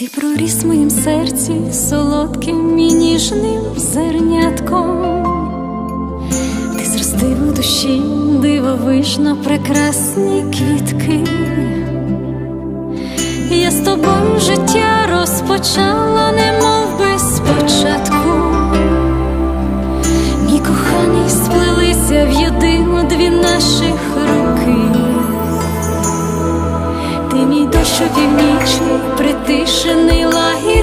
Ти проріс в моїм серці солодким і ніжним зернятком. Ти зростив у душі дивовижно прекрасні квітки. Я з тобою життя розпочала, мій дощ північний, притишений, лагідний,